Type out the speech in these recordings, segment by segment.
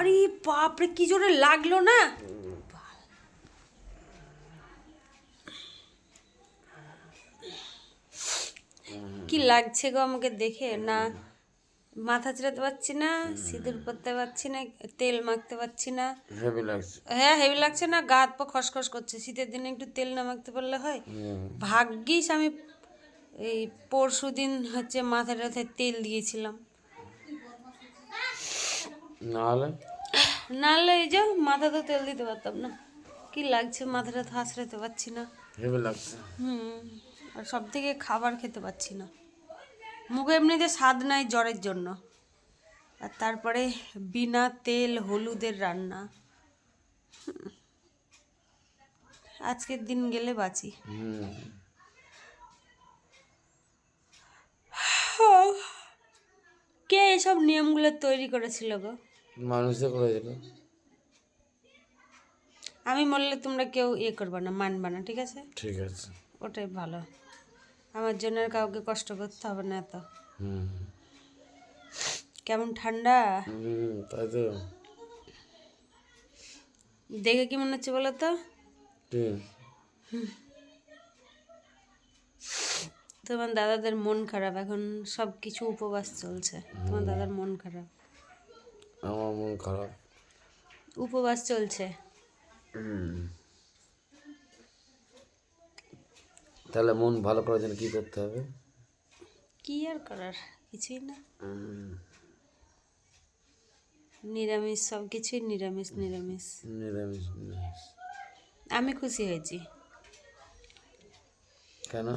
আরে বাপরে কি জোরে লাগল না? কি লাগছে গো আমাকে দেখে? না মাথা চিরাতে পারছি না সিঁদুর পরতে পারছি না তেল মাখতে পারছি না। হেভি লাগছে। হ্যাঁ হেভি লাগছে না গা হাত পা খসখস করছে। শীতের দিনে একটু তেল না মাখতে পারলে হয়। ভাগ্যিস আমি এই পরশু দিন হচ্ছে মাথায় টাথায় তেল দিয়েছিলাম। নাহলে নাহলে এই যে মাথা তো তেল দিতে পারতাম না। কি লাগছে মাথাটা তো হাসড়াতে পারছি না। হেভি লাগছে। হুম আর সব থেকে খাবার খেতে পাচ্ছি না। মুখে এমনিতে স্বাদ নাই জ্বরের জন্য। আর তারপরে বিনা তেল হলুদের রান্না। আজকের দিন গেলে বাঁচি। কে এসব নিয়মগুলো তৈরি করেছিল গো? মানুষে করেছিল আমি বললে তোমরা কেউ ইয়ে করবে না মানবে না ঠিক আছে? ঠিক আছে। ওটাই ভালো। আমার জন্য আর কাউকে কষ্ট করতে হবে না এত। কেমন ঠান্ডা? তাই তো। দেখে কি মনে হচ্ছে বলো তো? তোমার দাদাদের মন খারাপ এখন সব কিছু উপবাস চলছে। তোমার দাদার মন খারাপ। আমার মন খারাপ। উপবাস চলছে। তাহলে মন ভালো করার জন্য কি করতে হবে? কি আর করার? কিছুই না। নিরামিষ সব কিছুই নিরামিষ নিরামিষ। নিরামিষ নিরামিষ। আমি খুশি হয়েছি। কেন?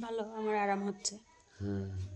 ভালো আমার আরাম হচ্ছে। হুম।